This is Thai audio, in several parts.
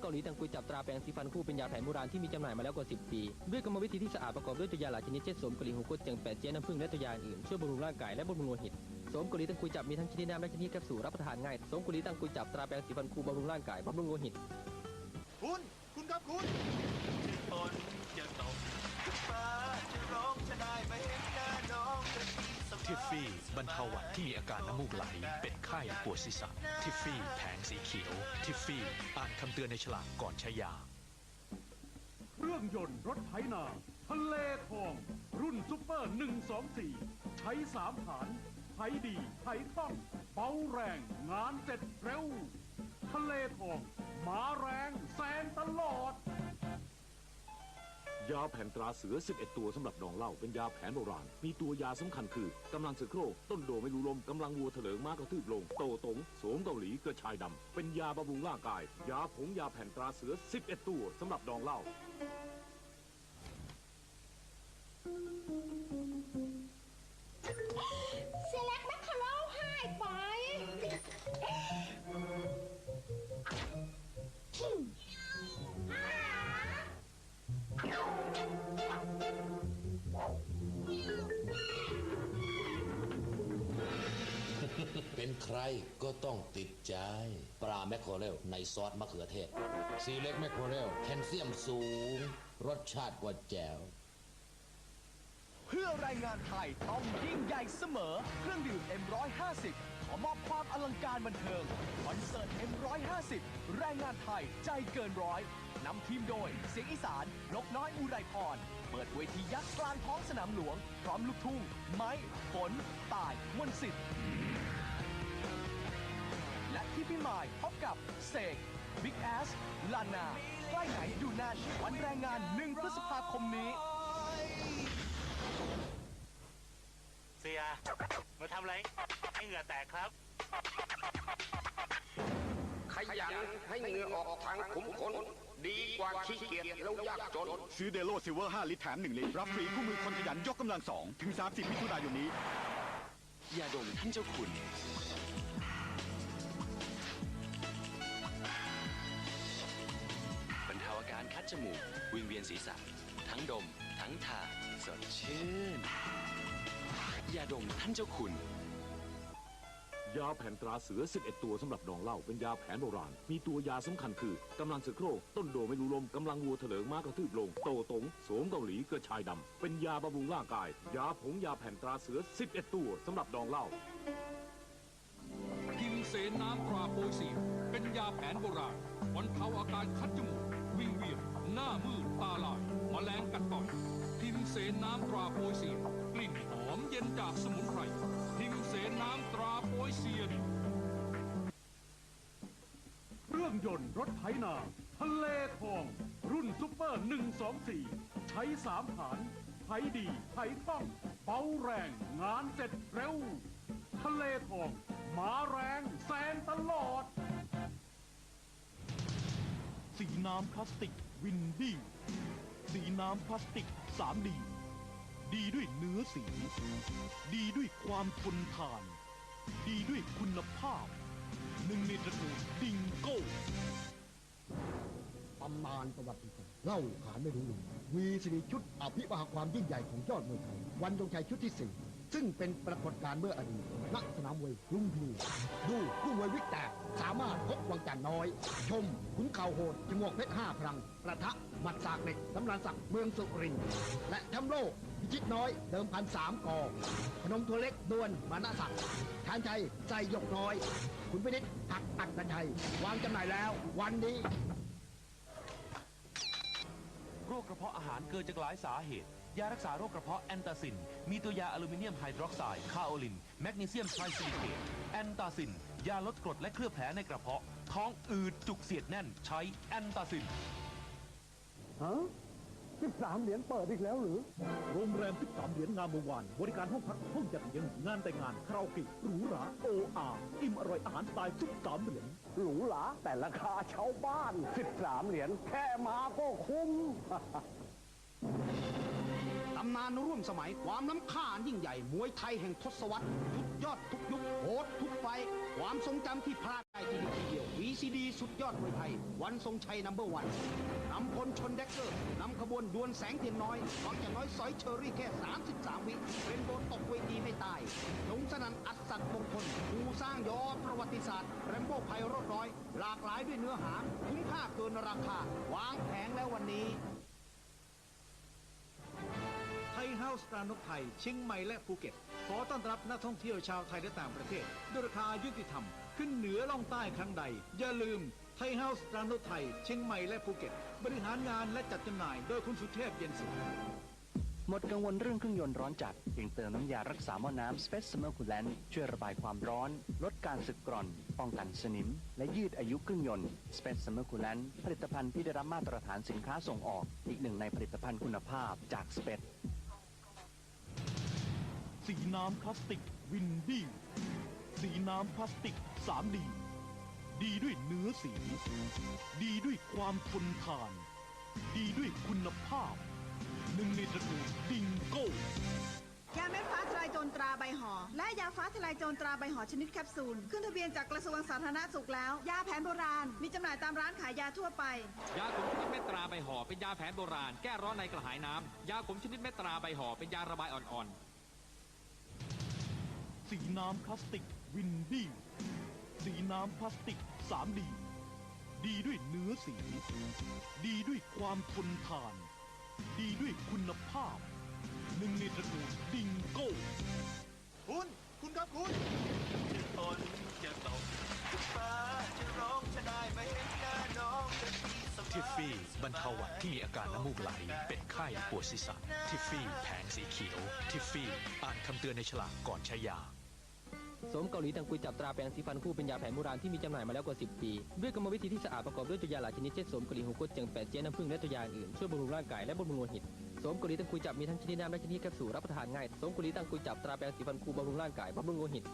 เกาหลีตังกุยจับตราแปรงสีฟันคู่เป็นยาแผนโบราณที่มีจำหน่ายมาแล้วกว่า 10 ปี ด้วยกรรมวิธีที่สะอาดประกอบด้วยตัวยาหลายชนิดเช่นโสมกะหรี่หูกดเจียงแปดเจี้ยน้ำผึ้งและตัวยาอื่นช่วยบำรุงร่างกายและบำรุงโลหิตโสมกะหรี่ตังกุยจับมีทั้งชนิดน้ำและชนิดแคปซูลรับประทานง่ายโสมกะหรี่ตังกุยจับตราแปรงสีฟันคู่บำรุงร่างกายบำรุงโลหิต คุณ คุณครับคุณฝนจะตก ฟี่บรรเทาหวัดที่มีอาการน้ำมูกไหล เป็นไข้ปวดศีรษะ ทิฟฟี่แผงสีเขียว ทิฟฟี่อ่านคำเตือนในฉลากก่อนใช้ยา เครื่องยนต์รถไถนา ทะเลทอง รุ่นซุปเปอร์ 124 ใช้สามฐานไถดีไถคล่อง เบาแรง งานเสร็จเร็ว ทะเลทอง มาแรงแซงตลอด ยาแผ่นตราเสือ 11 ตัวสำหรับดองเหล้าเป็นยาแผนโบราณ มีตัวยาสำคัญคือกำลังเสือโครต้นโดไม่รู้ลมกำลังวัวเถลิงม้ากระทืบลง โตตงโสมเกาหลีกระชายดำเป็นยาบำรุงร่างกาย ยาผงยาแผ่นตราเสือ 11 ตัวสำหรับดองเหล้า ใครก็ต้องติดใจ ปลาแมคโครเรลในซอสมะเขือเทศ ซีเล็กแมคโครเรลแคลเซียมสูง รสชาติกว่าแจ๋วเพื่อรายงานไทยต้องยิ่งใหญ่เสมอ เครื่องดื่ม M150 ขอมอบความอลังการบันเทิงคอนเสิร์ต M150 รายงานไทยใจเกินร้อยนำทีมโดย เสียงอีสานนกน้อยอุไรพร เปิดเวทียักษ์กลางท้องสนามหลวง พร้อมลูกทุ่ง ไม้ ฝน ตายมนสิทธิ์ ที่พี่มายพบกับเสกบิ๊กแอสลานาใกล้ไหนอยู่นั่นวันแรงงาน 1 พฤษภาคมนี้ เสีย มาทำอะไร ให้เหงื่อแตกครับ ขยันให้เหงื่อออกทางขุมขนดีกว่าขี้เกียจแล้วยากจน ซื้อเดโลซิลเวอร์ 5 ลิตรแถม 1 ลิตร รับฟรีคู่มือคนขยันยกกำลัง 2 ถึง 30มิถุนายนนี้ ยาดมท่านเจ้าคุณ จมูกวิงเวียนศีรษะ ทั้งดม ทั้งทาสดชื่นยาดมท่านเจ้าคุณ ยาแผ่นตราเสือ 11 ตัวสำหรับดองเหล้าเป็นยาแผนโบราณ มีตัวยาสำคัญคือกำลังเสือโครกต้นโดไม่รู้ลมกำลังวัวเถลิงม้ากระทืบลง โตตงโสมเกาหลีกระชายดำเป็นยาบำรุงร่างกาย ยาผงยาแผ่นตราเสือ 11 ตัวสำหรับดองเหล้ากินเสนน้ำตราโปรยเสียงเป็นยาแผนโบราณบรรเทาอาการคัดจมูกวิงเวียน หน้ามืดตาลายมแมลงกัดต่อย ทิมเสนน้ำตราโปรยเสียงกลิ่นหอมเย็นจากสมุนไพรทิมเสนน้ำตราโปรยเสียนเครื่องยนต์รถไถนา ทะเลทอง รุ่นซุปเปอร์ 124 ใช้สามฐานไถดีไถคล่อง เบาแรง งานเสร็จเร็ว ทะเลทอง มาแรงแซงตลอด สีน้ำพลาสติก วินดี้ สีน้ำพลาสติก 3D ดีด้วยเนื้อสี ดีด้วยความทนทาน ดีด้วยคุณภาพ หนึ่งในตระกูลดิงโก้ ตำนานประวัติศาสตร์เล่าขานไม่รู้ลืมวีสิริชุดอภิมหาความยิ่งใหญ่ของยอดมวยไทย วันยงชัยชุดที่สี่ ซึ่งเป็นปรากฏการณ์เมื่ออดีตณสนามมวยลุมพินีดูผู้มวยวิกแตกสามารถพบวังจันทร์น้อย ชมขุนเข่าโหดจงวกเพชรห้าพลัง ประทะหมัดสากเหล็กสำรานศักดิ์เมืองสุรินทร์และแชมป์โลกพิชิตน้อยเดิมพันสามกอพนมตัวเล็กดวลมานะศักดิ์ชานชัยใส่หยกน้อย คุณพินิษฐ์ผักอัดนันชัยวางจำหน่ายแล้ว วันนี้ โรคกระเพาะอาหารเกิดจากหลายสาเหตุ ยารักษาโรคกระเพาะแอนตาซิน มีตัวยาอลูมิเนียมไฮดรอกไซด์คาโอลิน แมกนีเซียมไทรซิลิเกตแอนตาซิน ยาลดกรดและเคลือบแผลในกระเพาะ ท้องอืดจุกเสียดแน่น ใช้แอนตาซิน ฮะสิบสามเหรียญเปิดอีกแล้วหรือ โรงแรม 13 เหรียญงามวงวาน บริการห้องพัก ห้องจัดเลี้ยง งานแต่งงาน คาราโอเกะ หรูหรา โออาอิ่มอร่อยอาหารสไตล์13 เหรียญ หรูหราแต่ราคาชาวบ้าน 13 เหรียญแค่มาก็คุ้ม ตำนานร่วมสมัยความล้ำค่าอันยิ่งใหญ่ มวยไทยแห่งทศวรรษสุดยอดทุกยุคโหดทุกไฟ ความทรงจำที่พลาดได้ที่นี่ทีเดียว VCD สุดยอดมวยไทย วันทรงชัยนัมเบอร์วันนำพลชนแดกเกอร์นำขบวนดวลแสงเทียนน้อยฟังจากน้อยสอยเชอรี่แค่ 33 วิเป็นโดนตกเวทีไม่ตายสงสนันอัศดมงคลผู้สร้างยอดประวัติศาสตร์แรมโบ้ไพโรดน้อย หลากหลายด้วยเนื้อหา คุ้มค่าเกินราคาวางแผงแล้ววันนี้ ไทยเฮาส์ตรานกไทยเชียงใหม่และภูเก็ต ขอต้อนรับนักท่องเที่ยวชาวไทยและต่างประเทศด้วยราคายุติธรรม ขึ้นเหนือล่องใต้ครั้งใด อย่าลืมไทยเฮาส์ตรานกไทยเชียงใหม่และภูเก็ต บริหารงานและจัดจำหน่ายโดยคุณสุเทพเย็นสุขหมดกังวลเรื่องเครื่องยนต์ร้อนจัดเพียงเติมน้ำยารักษาหม้อน้ำ Space Summer Coolant ช่วยระบายความร้อน ลดการสึกกร่อน ป้องกันสนิม และยืดอายุเครื่องยนต์ Space Summer Coolant ผลิตภัณฑ์ที่ได้รับมาตรฐานสินค้าส่งออก อีกหนึ่งในผลิตภัณฑ์คุณภาพจาก Space สีน้ำพลาสติกวินดี้สีน้ำพลาสติก 3D ดีด้วยเนื้อสี ดีด้วยความทนทาน ดีด้วยคุณภาพ หนึ่งในตระกูลดิงโก้ยาเม็ดฟ้าทลายโจรตราใบห่อและยาฟ้าทลายโจรตราใบห่อชนิดแคปซูล ขึ้นทะเบียนจากกระทรวงสาธารณสุขแล้ว ยาแผนโบราณ มีจำหน่ายตามร้านขายยาทั่วไป ยาขมชนิดเม็ดตราใบห่อเป็นยาแผนโบราณ แก้ร้อนในกระหายน้ำยาขมชนิดเม็ดตราใบห่อเป็นยาระบายอ่อน สีน้ำพลาสติกวินดี้ สีน้ำพลาสติก 3D ดีด้วยเนื้อสี ดีด้วยความทนทาน ดีด้วยคุณภาพ หนึ่งในตระกูลดิงโก้ คุณ คุณครับคุณจะฝนจะตกฟ้าจะร้องจะได้ไม่เห็นหน้าน้องจะดีสบายทิฟฟี่บรรเทาหวัดที่มีอาการน้ำมูกไหล เป็นไข้ปวดศีรษะ ทิฟฟี่แผงสีเขียว ทิฟฟี่อ่านคำเตือนในฉลากก่อนใช้ยาโสมเกาหลีตังกุยจับตราแปรงสีฟันคู่เป็นยาแผนโบราณที่มีจำหน่ายมาแล้วกว่า 10 ปี ด้วยกรรมวิธีที่สะอาดประกอบด้วยตัวยาหลายชนิดเช่นสมเกาหลีหูกดเจียงแปดเจี้ยน้ำผึ้งและตัวยาอื่นช่วยบำรุงร่างกายและบำรุงโลหิตสมเกาหลีตังกุยจับมีทั้งชนิดน้ำและชนิดแคปซูลรับประทานง่ายสมเกาหลีตังกุยจับตราแปรงสีฟันคู่บำรุงร่างกายบำรุงโลหิต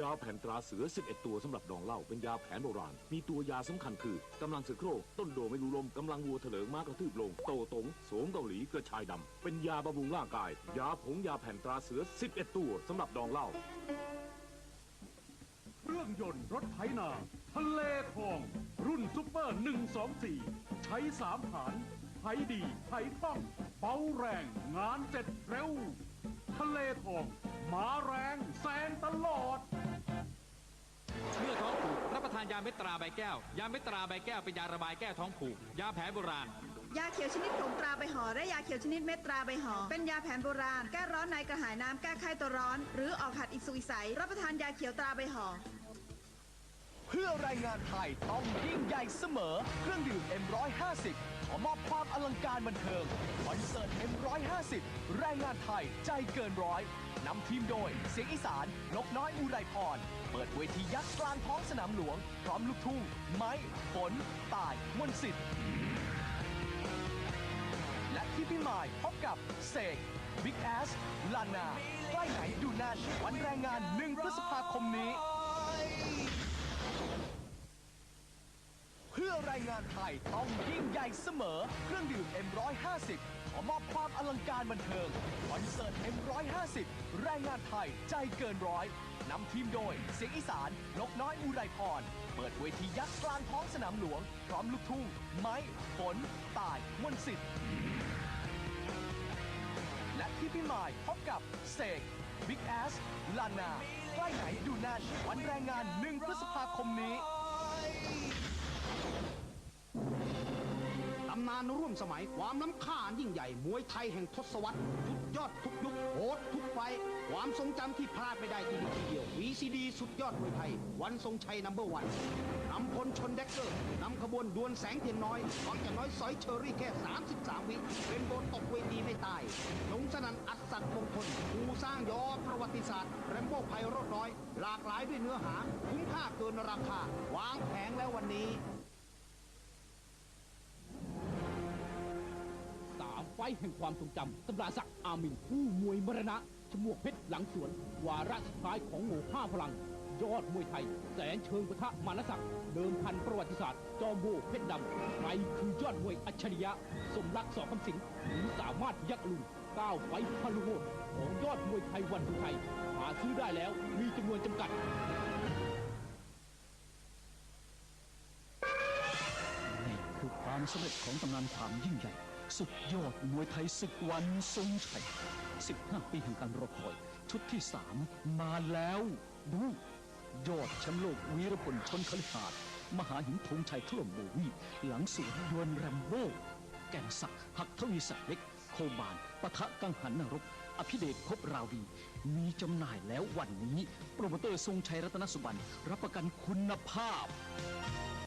ยาแผ่นตราเสือ 11 ตัวสำหรับดองเหล้าเป็นยาแผนโบราณ มีตัวยาสำคัญคือกำลังเสือโครกต้นโดไม่รู้ลมกำลังวัวเถลิงม้ากระทืบลง โตตงโสมเกาหลีกระชายดำเป็นยาบำรุงร่างกาย ยาผงยาแผ่นตราเสือ 11 ตัวสำหรับดองเหล้าเครื่องยนต์รถไถนา ทะเลทอง รุ่นซุปเปอร์ 124 ใช้สามฐานไถดีไถคล่องเบาแรงงานเสร็จเร็ว ทะเลทองมาแรงแซงตลอดๆเมื่อท้องผูกรับประทานยาเม็ดตราใบแก้ว ยาเม็ดตราใบแก้วเป็นยาระบายแก้ท้องผูก ยาแผนโบราณ ยาเขียวชนิดผงตราใบห่อและยาเขียวชนิดเม็ดตราใบห่อเป็นยาแผนโบราณ แก้ร้อนในกระหายน้ำแก้ไข้ตัวร้อน หรือออกหัดอิสุอิสัยรับประทานยาเขียวตราใบห่อเพื่อรายงานไทยต้องยิ่งใหญ่เสมอ เครื่องดื่ม M150 ขอมอบความอลังการบันเทิงคอนเสิร์ต M150 รายงานไทยใจเกินร้อยนำทีมโดย เสียงอีสาน นกน้อยอุไรพร เปิดเวทียักษ์กลางท้องสนามหลวง พร้อมลูกทุ่ง ไม้ ฝน ตายมนต์สิทธิ์ และที่พี่หมายพบกับเสกบิ๊กแอสลานา ใกล้ไหนดูนั่นวันแรงงาน 1 พฤษภาคมนี้ พื่อรายงานไทยต้องยิ่งใหญ่เสมอ เครื่องดื่ม M150 ขอมอบความอลังการบันเทิงคอนเสิร์ต M150 รายงานไทยใจเกินร้อยนำทีมโดยเสียงอีสานนกน้อยอุไรพร เปิดเวทียักษ์กลางท้องสนามหลวง พร้อมลูกทุ่ง ไม้ ฝน ตายมนสิทธิ์และที่พี่หมายพบกับเสกบิ๊กแอสลานาใกล้ไหนดูนั่นวันแรงงาน 1 พฤษภาคมนี้ำนานร่วมสมัยความล้ำค่าอันยิ่งใหญ่ มวยไทยแห่งทศวรรษสุดยอดทุกยุคโหดทุกไฟ ความทรงจำที่พลาดไม่ได้ที่นี่ทีเดียว VCD สุดยอดมวยไทย วันทรงชัยนัมเบอร์วันนำพลชนแดกเกอร์นำขบวนดวลแสงเทียนน้อยฟังจากน้อยสอยเชอรี่แค่ 33 วิเป็นโดนตกเวทีไม่ตายสงสนันอัศดมงคลผู้สร้างยอดประวัติศาสตร์แรมโบ้ไพโรดน้อย หลากหลายด้วยเนื้อหา คุ้มค่าเกินราคาวางแผงแล้ววันนี้ ฟแห่งความทรงจำตำราศักดิ์อามินผู้มวยมรณะชมวกเพชรหลังสวน วาระสุดท้ายของโง่ห้าพลัง ยอดมวยไทย แสนเชิงปะทะมานศักดิ์เดิมพันประวัติศาสตร์ จอมโบเพชรดำใครคือยอดมวยอัจฉริยะ สมรักสองคำสิงหรือสามารถยักษ์ลุงก้าวไฟพลุโหดของยอดมวยไทยวันทุไทย หาซื้อได้แล้วมีจำนวนจำกัดนี่คือความสำเร็จของตำนานความยิ่งใหญ่ สุดยอดมวยไทยศึกวันทรงชัย 15 ปีแห่งการรอคอย ชุดที่ 3 มาแล้ว ดู ยอดแชมป์โลกวีรพลชนคลิหาด มหาหินธงชัยถล่มโบวีหลังสวนยวนแรมโบ้แก่นศักดิ์หักทวีศักดิ์เล็ก โคบานปะทะกังหันนรก อภิเดชพบราวี มีจำหน่ายแล้ววันนี้ โปรโมเตอร์ทรงชัยรัตนสุบันรับประกันคุณภาพ